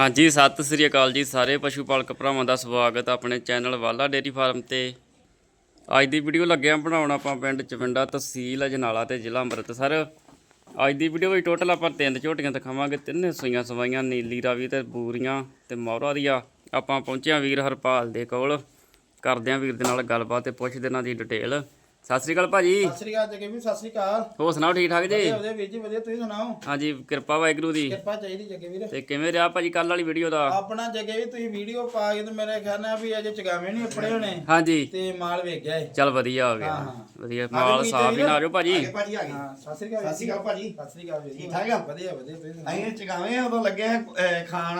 ਹਾਂਜੀ, ਸਤਿ ਸ੍ਰੀ ਅਕਾਲ ਜੀ ਸਾਰੇ ਪਸ਼ੂ ਪਾਲਕ ਭਰਾਵਾਂ ਦਾ ਸਵਾਗਤ ਆਪਣੇ ਚੈਨਲ ਵਾਲਾ ਡੇਰੀ ਫਾਰਮ ਤੇ। ਅੱਜ ਦੀ ਵੀਡੀਓ ਲੱਗਿਆ ਬਣਾਉਣ ਆਪਾਂ ਪਿੰਡ ਚਵਿੰਡਾ ਤਹਿਸੀਲ ਅਜਨਾਲਾ ਤੇ ਜ਼ਿਲ੍ਹਾ ਅੰਮ੍ਰਿਤਸਰ। ਅੱਜ ਦੀ ਵੀਡੀਓ ਵਿੱਚ ਟੋਟਲ ਆਪਾਂ ਤਿੰਨ ਝੋਟੀਆਂ ਦਿਖਾਵਾਂਗੇ, ਤਿੰਨੇ ਸੂਈਆਂ ਸਵਾਈਆਂ, ਨੀਲੀ ਰਾਵੀ ਤੇ ਬੂਰੀਆਂ ਤੇ ਮੌਰਾ ਦੀਆਂ। ਆਪਾਂ ਪਹੁੰਚਿਆ ਵੀਰ ਹਰਪਾਲ ਦੇ ਕੋਲ। ਕਰਦੇ ਆਂ ਵੀਰ ਦੇ ਨਾਲ ਗੱਲਬਾਤ ਤੇ ਪੁੱਛਦੇ ਇਹਨਾਂ ਦੀ ਡਿਟੇਲ ਸਤਿ ਸ੍ਰੀ ਅਕਾਲ ਭਾਜੀ। ਸਤਿ ਸ੍ਰੀ ਅਕਾਲ ਜਗੇ ਵੀ ਸਤਿ ਸ੍ਰੀ ਅਕਾਲ। ਹੋਰ ਸੁਣਾਓ ਠੀਕ ਠਾਕ ਜੀ? ਵਧੀਆ ਵੀਰ ਜੀ ਵਧੀਆ ਤੁਸੀਂ ਸੁਣਾਓ? ਹਾਂਜੀ ਕਿਰਪਾ ਵਾਹਿਗੁਰੂ ਦੀ। ਕਿਰਪਾ ਚਾਹੀਦੀ ਜਗੇ ਵੀਰ। ਤੇ ਕਿਵੇਂ ਰਿਹਾ ਭਾਜੀ ਕੱਲ ਵਾਲੀ ਵੀਡੀਓ ਦਾ? ਆਪਣਾ ਜਗੇ ਵੀ ਤੁਸੀਂ ਵੀਡੀਓ ਪਾ ਕੇ ਤੇ ਮੇਰੇ ਖਿਆਲ ਨਾਲ ਵੀ ਅਜੇ ਚਗਾਵੇਂ ਨਹੀਂ ਆਪਣੇ ਹੋਣੇ। ਹਾਂਜੀ। ਤੇ ਮਾਲ ਵੇਖ ਗਿਆ ਏ। ਚੱਲ ਵਧੀਆ ਹੋ ਗਿਆ। ਵਧੀਆ ਮਾਲ ਸਾਫ਼ ਹੀ ਨਾ ਆਜੋ ਭਾਜੀ। ਭਾਜੀ ਆ ਗਏ। ਹਾਂ ਸਤਿ ਸ੍ਰੀ ਅਕਾਲ ਸਤਿ ਸ੍ਰੀ ਅਕਾਲ ਭਾਜੀ ਸਤਿ ਸ੍ਰੀ ਅਕਾਲ ਠੀਕ ਠਾਕ ਆ? ਵਧੀਆ ਵਧੀਆ ਤੁਸੀਂ ਸੁਣਾਓ? ਅਸੀਂ ਚਗਾਵੇਂ ਆ ਉਦੋਂ ਲੱਗੇ ਆ, ਅਹ, ਖਾਣ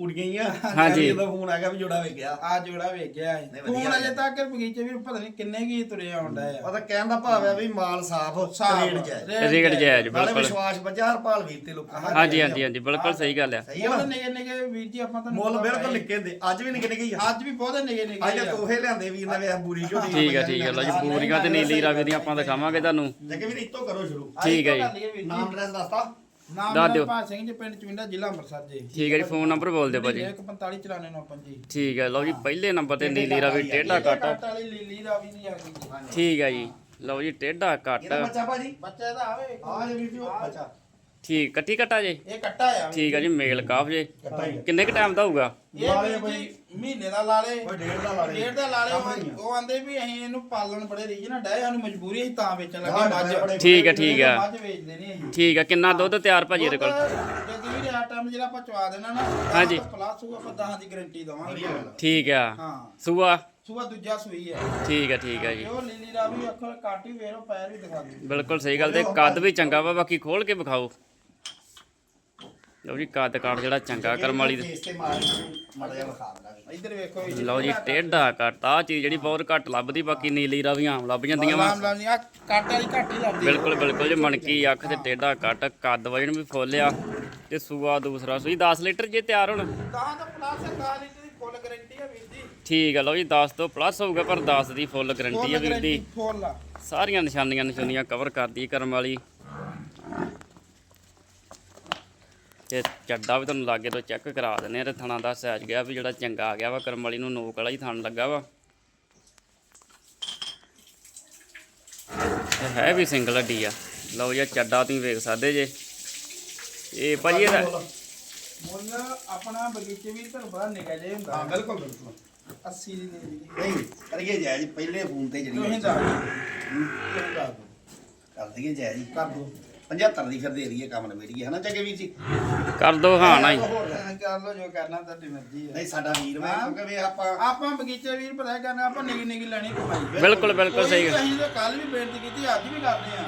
ਪੂੜੀਆਂ ਹੀ ਆ। ਹਾਂਜੀ। ਜਦੋਂ ਫੋਨ ਆ ਗਿਆ ਵੀ ਜੋੜਾ ਗਿਆ ਆ ਜੋੜਾ ਵੇਖ ਗਿਆ ਨਹੀਂ, ਵਧੀਆ ਹੁਣ ਅਜੇ ਤੱਕ ਬਗੀਚੇ ਵੀ ਪਤਾ ਨਹੀਂ ਕਿੰਨੇ ਕੀ ਤੁਰੇ ਆਉਂਦਾ ਆ। ਉਹਦਾ ਕਹਿਣ ਦਾ ਭਾਵ ਆ ਵੀ ਮਾਲ ਸਾਫ਼ ਸਾਫ਼, ਰੇਟ ਜਾਇਜ਼। ਰੇਟ ਜਾਇਜ਼। ਨਾਲੇ ਬਿਲਕੁਲ। ਵਿਸ਼ਵਾਸ ਬੱਜਾ ਹਰਪਾਲ ਵੀਰ ਤੇ ਲੋਕਾਂ ਦਾ। ਹਾਂਜੀ ਹਾਂਜੀ ਹਾਂਜੀ ਬਿਲਕੁਲ ਸਹੀ ਗੱਲ ਆ। ਸਹੀ ਹੈ ਨਾ ਨਿਗੇ ਨਿਗੇ ਵੀਰ ਜੀ ਆਪਾਂ ਤੁਹਾਨੂੰ ਮੁੱਲ ਪਤਾ ਬਿਲਕੁਲ ਹੈ। ਨਿੱਕੇ ਹੁੰਦੇ ਅੱਜ ਵੀ ਨਿੱਕੇ ਨਿੱਕੇ ਹੀ ਆ। ਅੱਜ ਵੀ ਬਹੁਤੇ ਨਿਗੇ ਨਿਗੇ ਅੱਜ ਆ। ਤੋਹੇ ਲਿਆਂਦੇ ਵੀਰ ਨੇ ਵੇਖ ਬੂਰੀ ਝੋਟੀ ਠੀਕ ਹੈ ਠੀਕ ਹੈ ਲਓ ਜੀ ਪੂਰੀਆਂ ਤੇ ਨੀਲੀ ਰਾਵੀ ਦੀਆਂ ਆਪਾਂ ਦਿਖਾਵਾਂਗੇ ਤੁਹਾਨੂੰ। ਜੱਗੇ ਵੀਰ ਇੱਥੋਂ ਕਰੋ ਸ਼ੁਰੂ। ਠੀਕ ਹੈ ਜੀ। ਨਾਮ ਐਡਰੈਸ ਦੱਸਤਾ। ਨਾਮ ਦੱਸ ਮੇਰਾ ਦਿਓ। ਭਾਗ ਸਿੰਘ ਜੀ ਪਿੰਡ ਚਵਿੰਡਾ ਜ਼ਿਲ੍ਹਾ ਅੰਮ੍ਰਿਤਸਰ ਜੀ। ਠੀਕ ਹੈ ਜੀ ਫੋਨ ਨੰਬਰ ਬੋਲ ਦਿਓ ਭਾਜੀ। 145 ਚਲਾਣੇ ਨੂੰ ਪੰਜੀ। ਠੀਕ ਹੈ ਲਓ ਜੀ ਪਹਿਲੇ ਨੰਬਰ ਤੇ ਨੀਲੀ ਰਾਵੀ ਟੇਢਾ ਕੱਟ। ਲੀਲੀ ਦਾ ਵੀ ਨਹੀਂ ਆ ਗਈ ਜੀ। ਠੀਕ ਹੈ ਜੀ ਲਓ ਜੀ ਟੇਢਾ ਕੱਟ। ਬੱਚਾ ਭਾਜੀ? ਬੱਚਾ ਇਹਦਾ ਆਵੇ ਆ ਜੇ ਉਹ ਬੱਚਾ। ਠੀਕ ਕੱਟੀ ਕੱਟਾ ਜੇ? ਇਹ ਕੱਟਾ ਆ ਠੀਕ ਹੈ ਜੀ ਮੇਲ ਕਾਫ ਜੇ। ਕੱਟਾ ਹੀ ਕਿੰਨੇ ਕ ਟਾਈਮ ਦਾ ਹੋਊਗਾ? ਇਹ ਮਹੀਨੇ ਦਾ ਲਾ ਲੇ ਕੋਈ ਡੇਢ ਦਾ ਲਾ ਲੇ ਡੇਢ ਦਾ ਲਾ ਲੇ ਕੰਮ ਨਹੀਂ ਆ। ਉਹ ਆਂਦੇ ਵੀ ਅਸੀਂ ਇਹਨੂੰ ਪਾਲਣ ਬੜੇ ਰੀਜ ਨਾਲ ਡਾਏ ਸਾਨੂੰ ਮਜਬੂਰੀ ਅਸੀਂ ਤਾਂ ਵੇਚਣ ਲੱਗੇ ਬੜੇ- ਮੱਝ। ਠੀਕ ਹੈ ਠੀਕ ਹੈ ਮੱਝ ਵੇਚਦੇ ਨਹੀਂ ਅਸੀਂ। ਠੀਕ ਹੈ ਕਿੰਨਾ ਦੁੱਧ ਤਿਆਰ ਭਾਜੀ ਇਹਦੇ ਕੋਲ? ਜਦ ਵੀ ਆ ਟਾਈਮ ਜਿਹੜਾ ਆਪਾਂ ਚਵਾ ਦੇਣਾ ਨਾ ਹਾਂਜੀ। ਪਲੱਸ ਉਹ ਆਪਾਂ 10 ਦੀ ਗਾਰੰਟੀ ਦਵਾਂਗੇ। ਵਧੀਆ ਗੱਲ ਆ। ਠੀਕ ਆ। ਹਾਂ। ਸੂਆ? ਸੁਬਾ ਦੂਜਾ ਸੂਈ ਹੈ ਠੀਕ ਹੈ ਠੀਕ ਹੈ ਜੀ। ਉਹ ਲੀਲੀ ਦਾ ਵੀ ਅੱਖਰ ਕੱਟ ਵੇਰੋ ਪੈਰ ਵੀ ਦਿਖਾ ਦੇ ਬਿਲਕੁਲ ਸਹੀ ਗੱਲ ਤੇ ਕੱਦ ਵੀ ਚੰਗਾ ਵਾ ਬਾਕੀ ਖੋਲ ਕੇ ਵਿਖਾਓ। ਲਓ ਜੀ ਕੱਦ ਕਾਠ ਜਿਹੜਾ ਚੰਗਾ ਕਰਮ ਵਾਲੀ ਲਓ ਜੀ ਟੇਢਾ ਕੱਟ ਆ ਚੀਜ਼ ਜਿਹੜੀ ਬਹੁਤ ਘੱਟ ਲੱਭਦੀ ਬਾਕੀ ਨੀਲੀ ਰਾਵੀਆਂ ਆਮ ਲੱਭ ਜਾਂਦੀਆਂ ਵਾ। ਕੱਟ ਬਿਲਕੁਲ ਬਿਲਕੁਲ ਜੀ ਮਣਕੀ ਅੱਖ ਤੇ ਟੇਢਾ ਕੱਟ ਕੱਦ ਵਜਨ ਵੀ ਫੁੱਲ ਆ ਤੇ ਸੂਆ ਦੂਸਰਾ ਸੂਈ 10 ਲੀਟਰ ਜੇ ਤਿਆਰ ਹੋਣ। ਤਾਂ ਤਾਂ ਪਲੱਸ ਹੈ 10 ਲੀਟਰ ਦੀ ਫੁੱਲ ਗਾਰੰਟੀ ਹੈ ਵੀਰ ਜੀ। ਠੀਕ ਆ ਲਓ ਜੀ 10 ਤੋਂ ਪਲੱਸ ਹੋਊਗਾ ਪਰ 10 ਦੀ ਫੁੱਲ ਗਾਰੰਟੀ ਆ ਵੀਰ ਦੀ ਸਾਰੀਆਂ ਨਿਸ਼ਾਨੀਆਂ ਨਿਸ਼ਾਨੀਆਂ ਕਵਰ ਕਰਦੀ ਕਰਮ ਵਾਲੀ। ਤੇ ਚੱਡਾ ਵੀ ਤੁਹਾਨੂੰ ਲਾਗੇ ਤੋਂ ਚੈੱਕ ਕਰਾ ਦਿੰਦੇ ਆ ਤੇ ਥਣਾ ਦਾ ਸਾਈਜ਼ ਗਿਆ ਵੀ ਜਿਹੜਾ ਚੰਗਾ ਆ ਗਿਆ ਵਾ ਕਰਮ ਵਾਲੀ ਨੂੰ ਨੋਕ ਵਾਲਾ ਹੀ ਥਣ ਲੱਗਾ ਵਾ। ਹੈ ਵੀ ਸਿੰਗਲ ਹੱਡੀ ਆ। ਲਓ ਜੀ ਚੱਡਾ ਤੁਸੀਂ ਵੇਖ ਸਕਦੇ ਜੇ। ਇਹ ਭਾਜੀ ਇਹਦਾ ਮੁੱਲ ਆਪਣਾ ਬਗੀਚੇ ਵੀ ਤੁਹਾਨੂੰ ਪਤਾ ਨਿਕਲ ਜੇ ਹੁੰਦਾ। ਹਾਂ ਬਿਲਕੁਲ ਬਿਲਕੁਲ। 80 ਦੀ ਦੇ ਦੀ ਨਹੀਂ ਕਰੀਏ ਜਾਇਜ਼ ਪਹਿਲੇ ਫੋਨ ਤੇ ਜਿਹੜੀ। ਤੁਸੀਂ ਦੱਸ ਦਿਓ। ਕਰ ਦਈਏ ਜਾਇਜ਼। ਕਰ ਦੋ। 75 ਦੀ ਫਿਰ ਦੇ ਦਈਏ ਕੰਮ ਨਵੇੜੀਏ ਹਨਾ ਚੱਕੇ ਵੀਰ ਜੀ? ਕਰ ਦੋ ਹਾਂ ਨਾ ਜੀ ਕਰ ਲਓ ਜੋ ਕਰਨਾ ਤੁਹਾਡੀ ਮਰਜ਼ੀ ਹੈ ਨਹੀਂ ਸਾਡਾ ਵੀਰ ਵਾ ਕਿਉਂਕਿ ਵੀ ਆਪਾਂ ਆਪਾਂ ਬਗੀਚੇ ਵੀਰ ਪਤਾ ਕਰਨਾ ਆਪਾਂ ਨਿੱਗੀ ਨਿੱਗੀ ਲੈਣੀ ਕਮਾਈ। ਬਿਲਕੁਲ ਬਿਲਕੁਲ ਸਹੀ ਗੱਲ। ਅਸੀਂ ਤਾਂ ਕੱਲ ਵੀ ਬੇਨਤੀ ਕੀਤੀ ਅੱਜ ਵੀ ਕਰਦੇ ਆ।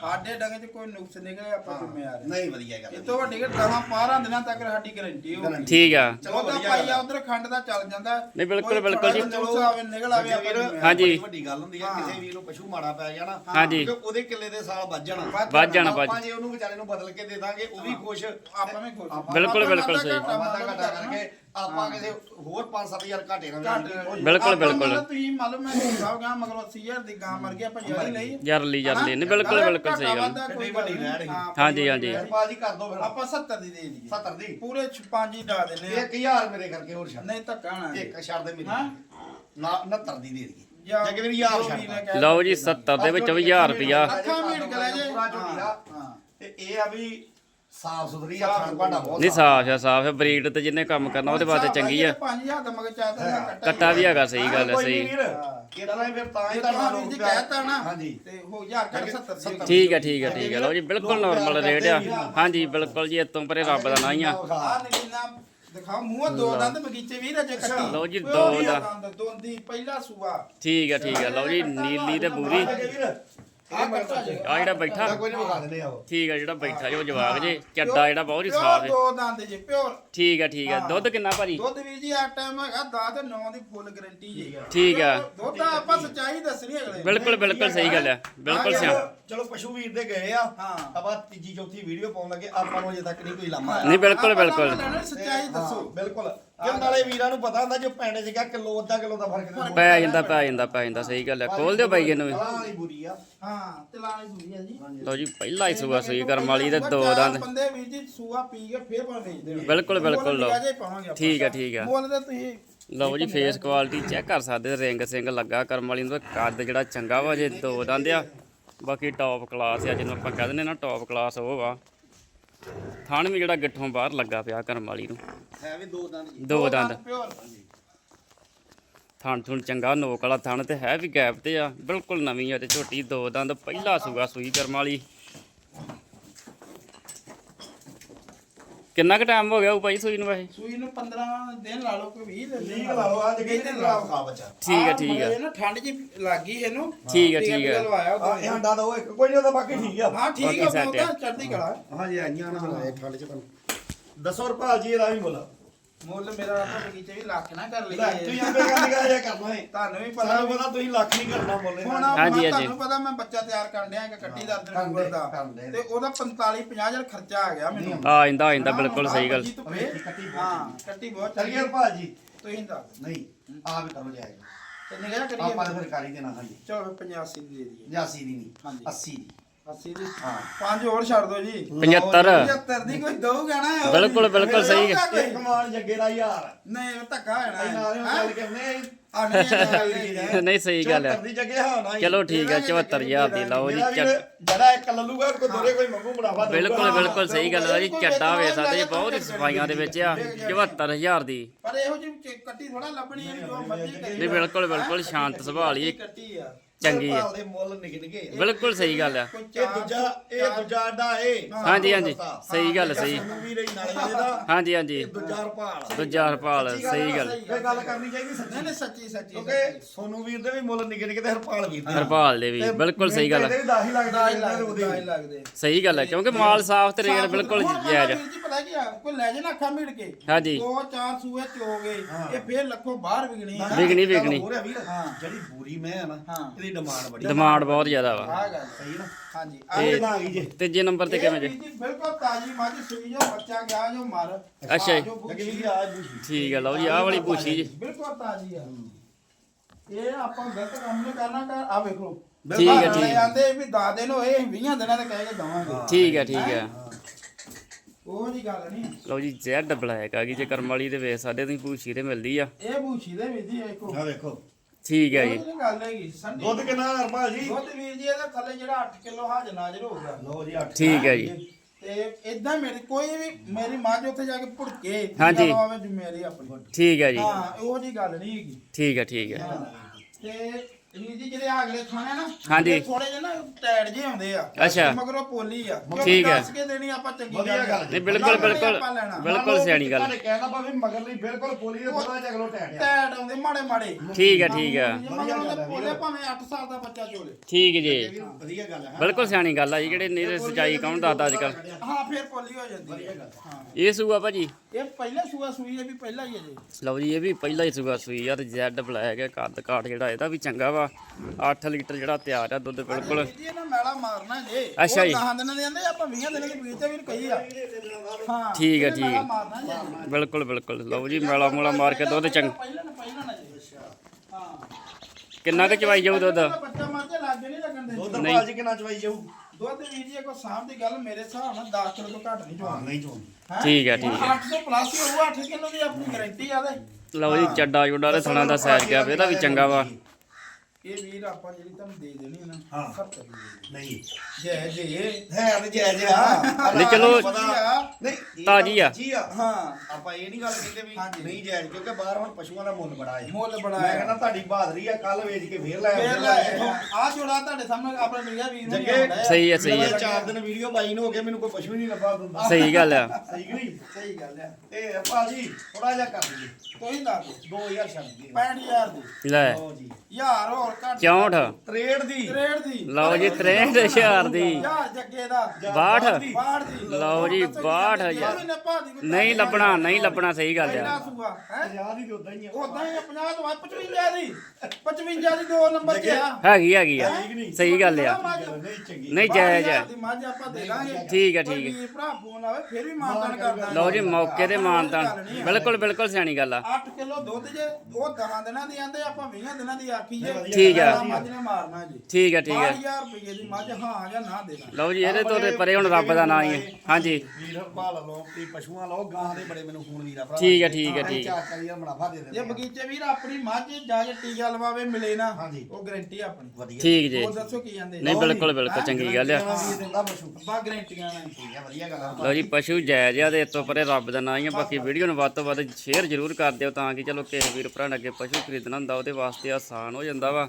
ਸਾਡੇ ਡੰਗੇ 'ਚ ਕੋਈ ਨੁਕਸ ਨਿਕਲੇ ਆਪਾਂ ਜ਼ਿੰਮੇਵਾਰ ਹਾਂ। ਨਹੀਂ ਵਧੀਆ ਗੱਲ ਇਹ ਤੋਂ ਵੱਡੀ ਕਿ 10 12 ਦਿਨਾਂ ਤੱਕ ਸਾਡੀ ਗਾਰੰਟੀ ਹੋਊਗੀ ਠੀਕ ਆ ਚਲੋ ਉਹਦਾ ਵਧੀਆ ਪਾਈਆ ਗੱਲ ਉਧਰ ਖੰਡ ਦਾ ਚੱਲ ਜਾਂਦਾ ਨਹੀਂ, ਬਿਲਕੁਲ, ਕੋਈ ਬਿਲਕੁਲ ਜੀ। ਨੁਕਸ ਆਵੇ ਨਿਕਲ ਆਵੇ ਆਪਾਂ ਵੀਰ, ਜ਼ਿੰਮੇਵਾਰ। ਹਾਂਜੀ। ਬੜੀ ਵੱਡੀ ਗੱਲ ਹੁੰਦੀ ਹੈ ਕਿਸੇ ਵੀਰ ਨੂੰ ਪਸ਼ੂ ਮਾੜਾ ਪੈ ਗਿਆ ਨਾ ਹਾਂਜੀ। ਉਹਦੇ ਕਿੱਲੇ ਦੇ ਸਾਲ ਵੱਜ ਜਾਣਾ ਵੱਧ ਜਾਣਾ ਆਪਾਂ ਭਾਜੀ ਜੇ ਉਹਨੂੰ ਵਿਚਾਰੇ ਨੂੰ ਬਦਲ ਕੇ ਦੇ ਦਾਂਗੇ ਉਹ ਵੀ ਖੁਸ਼ ਆਪਾਂ ਵੀ ਖੁਸ਼ ਆਪਾਂ ਬਿਲਕੁਲ, ਆਪਾਂ ਬਿਲਕੁਲ ਸਹੀ। ਮਾੜਾ ਘਟਾ ਕਰਕੇ ਆਪਾਂ ਕਿਸੇ ਹੋਰ 5-7000 ਘਾਟੇ ਨਾਲ ਘੱਟ ਵੀ ਖੁਸ਼। ਬਿਲਕੁਲ, ਆਪਾਂ ਬਿਲਕੁਲ। ਮਤਲਬ ਤੁਸੀਂ ਮੰਨ ਲਓ ਮੈਂ ਹਿਸਾਬ ਗਾ ਮਗਰ 80000 ਦੀ ਗਾਂ ਮਰ ਗਈ ਆਪਾਂ ਯਾਰੀ ਲਈ। ਜਰਲੀ ਜਰਲੀ। ਨਹੀਂ ਬਿਲਕੁਲ ਬਿਲਕੁਲ ਸਹੀ ਗੱਲ। ਕੋਈ ਵੱਡੀ ਰਹਿ ਰਹੀ। ਹਾਂਜੀ, ਹਾਂਜੀ। ਬਾਜੀ ਕਰ ਦੋ ਫਿਰ। ਆਪਾਂ 70 ਦੀ ਦੇ ਦਈਏ। 70 ਦੀ। ਪੂਰੇ 5 ਹੀ ਡਾ ਦਿੰਨੇ ਆ। 1000 ਮੇਰੇ ਕਰਕੇ ਹੋਰ ਛੱਡ। ਨਹੀਂ ਧੱਕਾ ਨਾ ਇੱਕ ਛੱਡ ਦੇ ਮੇਰੀ ਹਾਂ। ਨਾ 69 ਦੀ ਦੇ ਦਈਏ। ਜਾਂ ਜੇ ਕਿ ਮੇਰੀ ਯਾਰ ਜੋ ਛੱਡ ਵੀ। ਨੇ ਕਹਿ ਲਓ ਜੀ 70 ਦੇ ਵਿੱਚ ਵੀ 1000 ਰੁਪਿਆ ਅੱਖਾਂ ਮੀਟ ਕੇ ਲੈ ਜੇ। ਪੂਰਾ ਝੋਟੀ ਦਾ। ਹਾਂ। ਤੇ ਇਹ ਆ ਵੀ ਸਾਫ਼ ਸੁਥਰੀ ਆ ਖਾਣ ਭਾਂਡਾ ਬਹੁਤ ਨਹੀਂ ਸਾਫ਼ ਆ। ਸਾਫ਼ ਹੈ ਬਰੀਡ ਤੇ ਜਿੰਨੇ ਕੰਮ ਕਰਨਾ ਉਹਦੇ ਵਾਸਤੇ ਚੰਗੀ ਆ। 5000 ਦਾ ਮਗਰ ਚਾਹਤਾ ਨਾ ਕੱਟਾ ਵੀ ਹੈਗਾ ਸਹੀ ਗੱਲ ਹੈ ਸਹੀ। ਵੀਰ, ਕਿਹੜਾ ਹੀ ਫਿਰ ਤਾਂ ਹੀ ਇਹ ਤੁਹਾਡਾ ਤਾਂ ਲੋਕ ਜੀ ਪਿਆਰ- ਕਹਿਤਾ ਨਾ ਹਾਂਜੀ। ਤੇ ਹੋ ਯਾਰ ਕਰ 70 ਦੀ ਠੀਕ ਹੈ ਠੀਕ ਹੈ ਠੀਕ ਹੈ ਲਓ ਜੀ ਬਿਲਕੁਲ ਨਾਰਮਲ ਰੇਟ ਆ। ਹਾਂਜੀ ਬਿਲਕੁਲ ਜੀ ਇਤੋਂ ਪਰੇ ਰੱਬ ਦਾ ਨਾਂ ਹੀ ਆ। ਆ ਨਗੀਨਾ ਦਿਖਾਓ ਮੂੰਹ ਦੋ ਦੰਦ ਬਗੀਚੇ ਵੀਰ ਅਜੇ ਕੱਟੀ। ਲਓ ਜੀ, ਦੋ। ਦੰਦ। ਦੋਂਦੀ ਪਹਿਲਾ ਸੂਆ। ਠੀਕ ਹੈ ਠੀਕ ਹੈ ਲਓ ਜੀ ਨੀਲੀ ਤੇ ਬੂਰੀ ਆ ਕੱਟਾ ਜੇ। ਆ ਜਿਹੜਾ ਬੈਠਾ। ਕੋਈ ਨਹੀਂ ਵਿਖਾ ਦਿੰਦੇ ਆ ਉਹ। ਠੀਕ ਹੈ ਜਿਹੜਾ ਬੈਠਾ ਜੋ ਜਵਾਗ ਜੇ ਚੱਡਾ ਜਿਹੜਾ ਬਹੁਤ ਹੀ ਸਾਫ਼ ਹੈ। ਦੋ ਦੰਦ ਜੇ ਪਿਓਰ। ਠੀਕ ਹੈ ਠੀਕ ਹੈ। ਦੁੱਧ ਕਿੰਨਾ ਭਾਜੀ? ਦੁੱਧ ਵੀਰ ਜੀ ਆ ਟਾਈਮ ਹੈਗਾ 10 ਤੇ 9 ਦੀ ਫੁੱਲ ਗਾਰੰਟੀ ਜੀ। ਠੀਕ ਆ। ਦੁੱਧ ਆਪਾਂ ਸੱਚਾਈ ਦੱਸਣੀ ਅਗਲੇ ਬਿਲਕੁਲ ਬਿਲਕੁਲ ਸਹੀ ਗੱਲ ਹੈ। ਬਿਲਕੁਲ ਸਿਆ ਚਲੋ- ਪਸ਼ੂ ਵੀਰ ਦੇ ਗਏ ਆ। ਹਾਂ। ਆਪਾਂ ਤੀਜੀ ਚੌਥੀ ਵੀਡੀਓ ਪਾਉਣ ਲੱਗੇ। ਆਪਾਂ ਨੂੰ ਅਜੇ ਤੱਕ ਨਹੀਂ ਕੋਈ ਲਾਮਾ ਆਇਆ ਨਹੀਂ ਬਿਲਕੁਲ ਬਿਲਕੁਲ। ਸੱਚਾਈ ਦੱਸੋ। ਬਿਲਕੁਲ। ਕਿ ਨਾਲੇ ਵੀਰਾਂ ਨੂੰ ਪਤਾ ਹੁੰਦਾ ਜੋ 'ਚ ਕਿਆ ਕਿਲੋ ਅੱਧਾ ਕਿਲੋ ਦਾ ਫ਼ਰਕ ਨਹੀਂ ਪੈ ਜਾਂਦਾ ਪੈ ਜਾਂਦਾ ਪੈ ਜਾਂਦਾ ਸਹੀ ਗੱਲ ਹੈ ਖੋਲ ਦਿਓ ਬਾਈ ਇਹਨੂੰ ਵੀ। ਕਲਾਂ ਵਾਲੀ ਬੁਰੀ ਆ। ਹਾਂ ਤਲਾਣੀ ਸੂਈ ਆ ਜੀ। ਲਓ ਜੀ ਪਹਿਲਾ ਹੀ ਸੂਆ ਸੂਈ ਕਰਮ ਵਾਲੀ ਤੇ ਦੋ ਦੰਦ। ਬੰਦੇ ਵੀਰ ਜੀ ਸੂਆ ਪੀ ਕੇ ਫੇਰ ਪਾ ਵੇਚ ਦੇਣ। ਬਿਲਕੁਲ, ਬਿਲਕੁਲ ਲਓ। ਠੀਕ ਆ, ਠੀਕ ਆ। ਮੁੱਲ ਤੇ ਤੁਸੀਂ ਲਓ ਜੀ ਫੇਸ ਕੁਆਲਿਟੀ ਚੈੱਕ ਕਰ ਸਕਦੇ ਰਿੰਗ ਸਿੰਘ ਲੱਗਾ ਕਰਮ ਵਾਲੀ ਨੂੰ ਤਾਂ ਕੱਦ ਜਿਹੜਾ ਚੰਗਾ ਵਾ ਜੇ ਦੋ ਦੰਦ ਆ। ਬਾਕੀ ਟੌਪ ਕਲਾਸ ਆ ਜਿਹਨੂੰ ਆਪਾਂ ਕਹਿੰਦੇ ਨੇ ਨਾ ਟੌਪ ਕਲਾਸ ਉਹ ਵਾ ਥਣ ਵੀ ਜਿਹੜਾ ਗਿੱਠੋਂ ਬਾਹਰ ਲੱਗਾ ਪਿਆ ਕਰਮ ਵਾਲੀ ਨੂੰ। ਹੈ ਵੀ ਦੋ ਦੰਦ ਜੀ। ਦੋ ਦੰਦ। ਪਿਓਰ ਥਣ ਥੁਣ ਚੰਗਾ ਨੋਕ ਵਾਲਾ ਥਣ ਤੇ ਹੈ ਵੀ ਗੈਪ ਤੇ ਆ। ਬਿਲਕੁਲ ਨਵੀਂ ਆ ਤੇ ਝੋਟੀ ਦੋ ਦੰਦ ਪਹਿਲਾ ਸੂਗਾ ਸੂਈ ਕਰਮ ਵਾਲੀ। ਕਿੰਨਾ ਕੁ ਟਾਈਮ ਹੋ ਗਿਆ ਉਹ ਭਾਈ ਸੂਈ ਨੂੰ ਵੈਸੇ? ਸੂਈ ਨੂੰ 15 ਦਿਨ ਲਾ ਲਓ ਕੋਈ 20 ਦਿਨ ਲਾ ਲਓ ਅੱਜ ਕਿਹਦੇ ਨਾਲ ਖਾ ਬੱਚਾ ਠੀਕ ਆ ਠੀਕ ਆ। ਇਹ ਨਾ ਠੰਡ ਜੀ ਲੱਗ ਗਈ ਇਹਨੂੰ। ਠੀਕ ਟੀਕਾ ਠੀਕ। ਟੂਕਾ ਲਵਾਇਆ ਆ ਉਹਦਾ। ਇਹ ਹੰਡਾ ਦਾ ਉਹ ਇੱਕ ਕੋਈ ਨਹੀਂ ਉਹਦਾ ਬਾਕੀ ਠੀਕ ਆ। ਹਾਂ ਠੀਕ ਬਾਕੀ ਆ set। ਚੜ੍ਹਦੀ ਕਲਾ। ਹਾਂਜੀ ਆਈਆਂ ਨਾ ਹਲਾਏ ਠੰਡ 'ਚ ਤੁਹਾਨੂੰ ਦੱਸੋ ਰੁਪਾਲ ਜੀ ਇਹਦਾ ਵੀ ਮੁੱਲ। ਮੁੱਲ ਮੇਰਾ ਆਪਾਂ ਬਗੀਚੇ ਵੀ ਲੱਖ ਨਾ ਕਰ ਲੈ ਤੁਸੀਂ ਲਈਏ ਆਪੇ ਗੱਲ ਨਿਕਾ ਜਿਆ ਕਰਨਾ ਹੈ ਤੁਹਾਨੂੰ ਵੀ ਪਤਾ ਸਾਨੂੰ ਪਤਾ ਤੁਸੀਂ ਲੱਖ ਨਹੀਂ ਕਰਨਾ ਮੁੱਲ ਹੁਣ ਇਹਦਾ। ਹਾਂਜੀ, ਹਾਂਜੀ। ਤੁਹਾਨੂੰ ਪਤਾ ਮੈਂ ਬੱਚਾ ਤਿਆਰ ਕਰਨ ਡਿਆ ਇੱਕ ਕੱਟੀ ਦਾ ਕਰਨ ਦੇ। ਤੇ ਉਹਦਾ 45 50 ਹਜ਼ਾਰ ਖਰਚਾ ਆ ਗਿਆ ਮੈਨੂੰ। ਆ ਆਇੰਦਾ ਆਇੰਦਾ ਬਿਲਕੁਲ ਸਹੀ ਗੱਲ। ਕੱਟੀ ਬਹੁਤ ਹਾਂ ਕੱਟੀ ਬਹੁਤ ਚਲੀਏ ਰੁਪਾਲ ਜੀ ਤੁਸੀਂ ਦੱਸ ਨਹੀਂ ਆ ਵੀ ਕਰੋ ਜਾਏਗਾ ਤੇ ਨਿਗਾਹ ਆਪਾਂ ਕਰੀਏ ਤਾਂ ਫਿਰ ਕਰ ਹੀ ਦੇਣਾ ਹਾਂਜੀ। ਚਲੋ 85 ਦੀ ਦੇ ਦਈਏ। 80 ਦੀ ਨਹੀਂ ਹਾਂਜੀ। 80 ਦੀ। 80 ਦੀ। ਹਾਂ। ਪੰਜ ਹੋਰ ਛੱਡ ਦਿਓ ਜੀ। 75 75 ਦੀ ਕੋਈ ਦਊਗਾ ਨਾ ਬਿਲਕੁਲ, ਬਿਲਕੁਲ ਸਹੀ। ਹੈ। ਕੋਈ? ਮਾਨ ਜੱਗੇ ਦਾ ਯਾਰ। ਨਹੀਂ ਉਹ ਧੱਕਾ ਹੋਣਾ ਅਸੀਂ ਨਾਲੇ ਹੈ ਗੱਲ ਕਰਨੇ ਆ ਨਹੀਂ ਹੈ। ਸਹੀ ਗੱਲ ਆ 74 ਦੀ ਜੱਗੇ ਹਾਂ ਨਾ ਚਲੋ ਠੀਕ ਆ 74000 ਦੀ ਲਓ ਜੀ ਜਿਹੜਾ ਇੱਕ ਲੱਲੂਗਾ ਕੋਈ ਦੋਰੇ ਕੋਈ ਮੰਗੂ ਦੇਊਗਾ। ਬਿਲਕੁਲ ਬਿਲਕੁਲ ਸਹੀ ਗੱਲ ਆ ਜੀ ਚੱਡਾ ਵੇ ਸਕਦੇ ਬਹੁਤ ਹੀ ਸਫਾਈਆਂ ਦੇ ਵਿੱਚ ਆ। 74000 ਦੀ। ਪਰ ਇਹੋ ਜਿਹੀ ਕੱਟੀ ਥੋੜਾ ਲੱਭਣੀ ਹੈ ਜੋ ਮਰਜ਼ੀ ਕਰੀ ਨਹੀਂ ਬਿਲਕੁਲ ਬਿਲਕੁਲ ਸ਼ਾਂਤ ਸੁਭਾਅ ਵਾਲੀ ਕੱਟੀ ਆ ਚੰਗੀ ਆ। ਭਾਲ ਦੇ ਮੁੱਲ ਨਿੱਕੇ ਨਿੱਕੇ ਬਿਲਕੁਲ ਸਹੀ ਗੱਲ ਆ। ਕੋਈ ਇਹ ਦੂਜਾ ਇਹ ਦੂਜਾ ਅੱਡਾ ਇਹ ਹਾਂਜੀ ਹਾਂਜੀ ਸਹੀ ਗੱਲ ਸਹੀ। ਵੀ ਰਹੀ ਨਾਲੇ ਇਹਦਾ। ਹਾਂਜੀ ਹਾਂਜੀ। ਇਹ ਦੂਜਾ ਰੁਪਾਲ ਦੂਜਾ ਹਰਪਾਲ ਸਹੀ ਗੱਲ ਇਹ ਗੱਲ। ਕਰਨੀ ਚਾਹੀਦੀ ਸੱਚੀ। ਨਹੀਂ ਸੱਚੀ ਸੱਚੀ ਕਿਉਂਕਿ ਸੋਨੂ ਵੀਰ ਦੇ ਵੀ ਮੁੱਲ ਨਿੱਕੇ ਨਿੱਕੇ ਤੇ ਹਰਪਾਲ ਵੀਰ ਦੇ ਹਰਪਾਲ ਦੇ ਵੀ ਬਿਲਕੁਲ ਸਹੀ ਗੱਲ ਆ। ਇਹਦੇ ਵੀ 10 ਹੀ ਲੱਗਦੇ ਨੇ ਸਹੀ ਗੱਲ ਹੈ ਕਿਉਂਕਿ ਮਾਲ ਸਾਫ਼ ਤੇ ਰੇਟ ਬਿਲਕੁਲ ਜਾਇਜ਼ ਆ। ਵੀਰ ਜੀ ਪਤਾ ਕੀ ਆ? ਕੋਈ ਲੈ ਜੇ ਨਾ ਅੱਖਾਂ ਮੀੜ ਕੇ। ਹਾਂਜੀ। ਦੋ ਚਾਰ ਸੂਏ ਚੋਗੇ ਇਹ ਫੇਰ ਲੱਖੋਂ ਬਾਹਰ ਵਿਕਣੀ ਆ। ਵਿਕਣੀ, ਗੱਲ ਵਿਕਣੀ। ਹੋਰ ਆ ਵੀਰ ਹਾਂ। ਜਿਹੜੀ ਬੂਰੀ ਮੈਂ ਆ ਨਾ ਹਾਂ। ਇਹਦੀ ਡਿਮਾਂਡ ਬੜੀ ਡਿਮਾਂਡ ਬਹੁਤ ਜ਼ਿਆਦਾ ਵਾ। ਆ ਗੱਲ ਸਹੀ ਨਾ। ਹਾਂਜੀ। ਤੇ- ਇਹ ਨਾ ਆ ਗਈ ਜੇ ਤੀਜੇ ਨੰਬਰ ਤੇ ਕਿਵੇਂ ਜੇ? ਬਿਲਕੁਲ ਤਾਜੀ ਮੱਝ ਸੂਈ ਜੋ ਬੱਚਾ ਗਿਆ ਜੋ ਮਰ। ਅੱਛਾ ਜੀ। ਠੀਕ ਹੈ ਲਓ ਜੀ ਆਹ ਵਾਲੀ ਪੁੱਛੀ ਜੀ। ਬਿਲਕੁਲ ਤਾਜੀ ਆ। ਇਹ ਆਪਾਂ ਗਲਤ ਕੰਮ ਨਹੀਂ ਕਰਨਾ ਕਰ ਆ ਵੇਖ। ਲਓ ਠੀਕ ਹੈ, ਠੀਕ ਹੈ। ਆਂਦੇ ਵੀ 10 ਦਿਨ ਹੋਏ 20 ਦਿਨਾਂ ਦੇ ਕਹਿ ਕੇ ਦਵਾਂਗੇ। ਠੀਕ ਹੈ ਠੀਕ ਹੈ? ਉਹ ਜੀ ਗੱਲ ਨਹੀਂ। ਲਓ ਜੀ ਜ਼ੈਡ ਬਲੈਕ ਆ ਗਈ ਜੇ ਕਰਮ ਵਾਲੀ ਦੇ ਵੇਖ ਸਾਡੇ ਤੁਸੀਂ ਪੂਛੀ ਤੇ ਮਿਲਦੀ ਆ। ਇਹ ਬੂਛੀ ਦੇ ਵੀਰ ਜੀ ਵੇਖੋ ਆ ਵੇਖੋ ਠੀਕ ਹੈ ਜੀ। ਉਹ ਗੱਲ ਹੈਗੀ ਸੰਡੀ ਦੁੱਧ ਕਿੰਨਾ ਹਰਪਾਲ ਜੀ ਦੁੱਧ ਵੀਰ ਜੀ ਇਹਦਾ ਥੱਲੇ ਜਿਹੜਾ 8 ਕਿਲੋ ਹਾਜ਼ਰ ਨਾਜ਼ਰ ਹੋਊਗਾ ਲਓ ਜੀ 8 ਠੀਕ ਹੈ ਜੀ। ਤੇ ਇਦਾਂ ਮੇਰੀ ਕੋਈ ਵੀ ਮੇਰੀ ਮੱਝ ਉੱਥੇ ਜਾ ਕੇ ਭੁੜਕੇ ਹਾਂਜੀ। ਆਵੇ ਜ਼ਿੰਮੇਵਾਰੀ ਆਪਣੀ। ਠੀਕ ਹੈ ਜੀ। ਹਾਂ ਉਹ ਜੀ ਗੱਲ ਨਹੀਂ ਹੈਗੀ। ਠੀਕ ਹੈ ਠੀਕ ਹੈ ਤੇ ਜੀ ਜਿਹੜੇ ਨਾ ਹਾਂਜੀ। ਥੋੜੇ ਜਿਹੇ ਨਾ ਟੈਡ ਜੇ ਆਉਂਦੇ ਆ ਅੱਛਾ। ਤੇ ਮਗਰੋਂ ਪੋਲੀ ਆ। ਕਿਉਂਕਿ ਠੀਕ ਹੈ। ਦੱਸ ਕੇ ਦੇਣੀ ਆਪਾਂ ਚੰਗੀ ਵਧੀਆ ਗੱਲ ਗੱਲ। ਆ। ਨਹੀਂ ਬਿਲਕੁਲ ਬਿਲਕੁਲ ਆਪਾਂ ਲੈਣਾ। ਬਿਲਕੁਲ ਸਿਆਣੀ ਗੱਲ। ਤੁਹਾਡੇ ਕਹਿਣਾ ਭਾਵੇਂ ਮਗਰ ਲਈ ਬਿਲਕੁਲ ਪੋਲੀ ਦੇ ਥੋੜਾ ਜਿਹਾ ਅਗਲੋ ਟੈਟ ਆ। ਟੈਡ ਆਉਂਦੇ ਮਾੜੇ ਮਾੜੇ। ਠੀਕ ਹੈ ਠੀਕ ਹੈ ਜੇ ਮਗਰੋਂ ਤੇ ਪੋਲੇ ਭਾਵੇਂ 8 ਸਾਲ ਦਾ ਬੱਚਾ ਚੋਲੇ। ਠੀਕ ਜੀ। ਇਹ ਵੀ ਵਧੀਆ ਗੱਲ ਹੈ ਬਿਲਕੁਲ ਸਿਆਣੀ ਗੱਲ ਆ ਜੀ ਜਿਹੜੇ ਨਹੀਂ ਸਚਾਈ ਕੌਣ ਦੱਸਦਾ ਅੱਜ ਕੱਲ ਹਾਂ ਫੇਰ ਪੋਲੀ ਹੋ ਜਾਂਦੀ ਹੈ ਹਾਂ। ਇਹ ਸੂਆ ਭਾਜੀ? ਇਹ ਪਹਿਲੇ ਸੂਆ ਸੂਈ ਇਹ ਵੀ ਪਹਿਲਾ ਹੀ ਹੈ ਜੀ। ਲਓ ਜੀ ਇਹ ਵੀ ਪਹਿਲਾ ਹੀ ਸੂਆ ਸੂਈ ਆ ਤੇ ਜ਼ੈਡ ਬਲੈਕ ਹੈ ਕੱਦ ਕਾਠ ਜਿਹੜਾ ਇਹਦਾ ਵੀ ਚੰਗਾ ਵਾ। 8 ਲੀਟਰ ਜਿਹੜਾ ਤਿਆਰ ਆ ਦੁੱਧ ਬਿਲਕੁਲ। ਜੀ ਇਹਨਾਂ ਮੈਲਾ ਮਾਰਨਾ ਜੇ। ਅੱਛਾ ਜੀ। 10 ਦਿਨਾਂ ਦੇ ਆਂਦੇ ਆਪਾਂ 20 ਦਿਨਾਂ ਦੇ ਬਗੀਚੇ ਵੀ ਕਹੀ ਆ। ਹਾਂ ਠੀਕ ਹੈ, ਇਹਨੇ ਮੈਲਾ ਠੀਕ। ਮਾਰਨਾ ਜੇ। ਬਿਲਕੁਲ ਬਿਲਕੁਲ। ਲਓ ਜੀ ਮੇਲਾ ਮੂਲਾ ਮਾਰ ਕੇ ਦੁੱਧ ਚੰਗ ਪਹਿਲਾਂ ਨਾ ਪਹਿਲਾਂ ਨਾ ਜੀ ਹਾਂ। ਕਿੰਨਾ ਕੁ ਚਵਾਈ ਜਾਊ ਦੁੱਧ? ਬੱਚਾ ਮਰਦੇ ਲੱਗੇ ਨਹੀਂ ਲੱਗਣ ਦੇ। ਦੁੱਧ ਨਹੀਂ। ਜੀ ਕਿੰਨਾ ਚਵਾਈ ਜਾਊ? ਦੁੱਧ ਵੀਰ ਜੀ ਕੋ ਸਾਹਮ ਦੀ ਗੱਲ ਮੇਰੇ ਹਿਸਾਬ ਨਾਲ 10 ਕਿਲੋ ਤੋਂ ਘੱਟ ਨਹੀਂ ਚੋਣਾ ਨਹੀਂ ਚੋਂ ਠੀਕ ਹੈ, ਠੀਕ ਹੈ। 800 ਪਲੱਸ ਹੀ ਹੋਊ 8 ਕਿਲੋ ਦੀ ਆਪਣੀ ਗਾਰੰਟੀ ਆ ਦੇ ਲਓ ਜੀ ਚੱਡਾ ਜੁੱਡਾ ਦੇ ਥਣਾ ਦਾ ਸਾਈਜ਼ ਗਿਆ ਇਹਦਾ ਵੀ ਚੰਗਾ ਵਾ। ਇਹ ਵੀਰ ਆਪਾਂ ਜਿਹੜੀ ਤੁਹਾਨੂੰ ਦੇ ਦੇਣੀ ਹੈ ਨਾ ਹਾਂ। 70 ਦੀ ਨਹੀਂ। ਜੈ ਜੈ। ਹੈ ਤੇ ਜੈ ਜੈ ਆ। ਨਹੀਂ, ਚਲੋ- ਨਹੀਂ ਇਹ ਤਾਜ਼ੀ ਆ। ਜੀ ਆ। ਹਾਂ। ਆਪਾਂ ਇਹ ਨਹੀਂ ਗੱਲ ਕਹਿੰਦੇ ਵੀ ਹਾਂਜੀ। ਨਹੀਂ ਜਾਇਜ਼ ਕਿਉਂਕਿ ਬਾਹਰ ਹੁਣ ਪਸ਼ੂਆਂ ਦਾ ਮੁੱਲ ਬੜਾ ਹੈ ਮੁੱਲ ਬੜਾ ਮੈਂ ਹੈ ਕਹਿੰਦਾ ਤੁਹਾਡੀ ਬਹਾਦਰੀ ਆ ਕੱਲ ਵੇਚ ਕੇ ਫੇਰ ਲੈ ਫੇਰ ਲੈ। ਆ ਜੋੜਾ ਤੁਹਾਡੇ ਸਾਹਮਣੇ ਆਪਣਾ ਮਿਲਿਆ ਵੀਰ ਨੂੰ ਜੱਗੇ। ਸਹੀ ਹੈ ਸਹੀ ਹੈ ਚਾਰ ਦਿਨ ਵੀਡੀਓ ਬਾਈ ਨੂੰ ਹੋ ਗਏ ਮੈਨੂੰ ਕੋਈ ਪਸ਼ੂ ਨਹੀਂ ਲੱਭਾ ਦਿੰਦਾ। ਸਹੀ ਗੱਲ ਆ। ਸਹੀ ਕਿ ਨਹੀਂ? ਸਹੀ ਗੱਲ ਹੈ ਤੇ ਭਾਜੀ ਥੋੜਾ ਜਿਹਾ ਕਰ ਦਈਏ ਕੋਈ ਦਿਓ। 2000 ਛੱਡ ਦਈਏ। 65000 ਦੀ। ਲੈ। ਲਓ ਜੀ। ਯਾਰ ਹੋਰ 64 63 ਦੀ। ਤਰੇੜ ਦੀ। ਲਓ ਜੀ 63000 ਦੀ। ਜੱਗੇ ਦਾ। 62 ਬਾੜ ਦੀ ਲਓ ਜੀ, ਦੱਸੋ 62 ਕਿੰਨੇ ਮਹੀਨੇ ਭਾਅ ਦੀ ਨਹੀਂ ਲੱਭਣਾ ਨਹੀਂ ਲੱਭਣਾ ਸਹੀ ਗੱਲ ਆ। ਸੂਆ ਹੈ? 50 ਦੀ ਤੇ ਉਦਾਂ ਹੀ ਆ। ਉਦਾਂ ਹੀ 50 ਤੋਂ ਵੱਧ 55 ਦੀ। 55 ਦੀ ਦੋ ਨੰਬਰ 'ਚ ਆ ਹੈਗੀ ਹੈਗੀ ਆ। ਸਹੀ ਗੱਲ ਆ। ਨਹੀਂ ਚੰਗੀ। ਨਹੀਂ ਜਾਇਜ਼ ਆ ਦੀ ਮੱਝ ਆਪਾਂ ਦੇ ਦਾਂਗੇ ਠੀਕ ਹੈ, ਠੀਕ ਵੀਰ ਭਰਾ ਫੋਨ ਆਵੇ ਫਿਰ ਵੀ ਮਾਨਤਾਨ ਕਰ ਦਾਂਗੇ ਲਓ ਜੀ ਮੌਕੇ ਤੇ ਮਾਨਤਾਨ। ਬਿਲਕੁਲ ਬਿਲਕੁਲ ਸਿਆਣੀ ਗੱਲ ਆ। 8 ਕਿਲੋ ਦੁੱਧ ਜੇ ਉਹ 10 ਦਿਨਾਂ ਦੀ ਆਂਦੇ ਆਪਾਂ 20 ਦਿਨਾਂ ਦੀ ਆਖੀ ਜੇ। ਠੀਕ ਆ। ਆਹ ਮੱਝ ਨੇ ਮਾਰਨਾ ਜੀ। ਠੀਕ ਹੈ ਠੀਕ ਹੈ 5000 ਰੁਪਏ ਦੀ ਮੱਝ ਹਾਂ ਜਾਂ ਨਾ ਦੇ ਦਾਂ ਲਓ ਜੀ ਇਹਦੇ ਤੋਂ ਤੇ ਪਰੇ ਹੁਣ ਰੱਬ ਦਾ ਨਾਂ ਹੀ ਹੈ ਹਾਂਜੀ। ਵੀਰ ਭਾਲ ਲਓ ਤੇ ਪਸ਼ੂਆਂ ਲਓ ਗਾਂ ਦੇ ਬੜੇ ਮੈਨੂੰ ਫੋਨ ਵੀਰਾ ਭਰਾ ਠੀਕ ਹੈ, ਠੀਕ ਹੈ, ਠੀਕ ਹੈ। ਚਾਰ ਚਾਰ ਹਜ਼ਾਰ ਮੁਨਾਫਾ ਦੇ ਜੇ ਦਿੰਦੇ ਆ। ਬਗੀਚੇ ਵੀਰ ਆਪਣੀ ਮੱਝ ਜਾ ਕੇ ਟੀਕਾ ਲਵਾਵੇ ਮਿਲੇ ਨਾ ਹਾਂਜੀ। ਉਹ ਗਾਰੰਟੀ ਆਪਣੀ। ਵਧੀਆ। ਠੀਕ ਜੀ। ਉਹ ਦੱਸੋ ਕੀ ਜਾਂਦੇ ਨਹੀਂ ਬਿਲਕੁਲ ਬਿਲਕੁਲ ਚੰਗੀ ਗੱਲ ਆ। ਵੀ ਦਿੰਦਾ ਪਸ਼ੂ। ਬਾ ਗਾਰੰਟੀਆਂ ਨਾਲ ਠੀਕ ਹੈ ਵਧੀਆ ਗੱਲ ਆ। ਲਓ ਜੀ ਪਸ਼ੂ ਜਾਇਜ਼ ਆ ਤੇ ਇਸ ਤੋਂ ਪਰੇ ਰੱਬ ਦਾ ਨਾਂ ਹੀ ਆ। ਬਾਕੀ ਵੀਡੀਓ ਨੂੰ ਵੱਧ ਤੋਂ ਵੱਧ ਸ਼ੇਅਰ ਜ਼ਰੂਰ ਕਰ ਦਿਓ ਤਾਂ ਕਿ ਚਲੋ ਕਿਸੇ ਵੀਰ ਭਰਾ ਨੇ ਅੱਗੇ ਪਸ਼ੂ ਖਰੀਦਣਾ ਹੁੰਦਾ ਉਹਦੇ ਵਾਸਤੇ ਆਸਾਨ ਹੋ ਜਾਂਦਾ ਵਾ।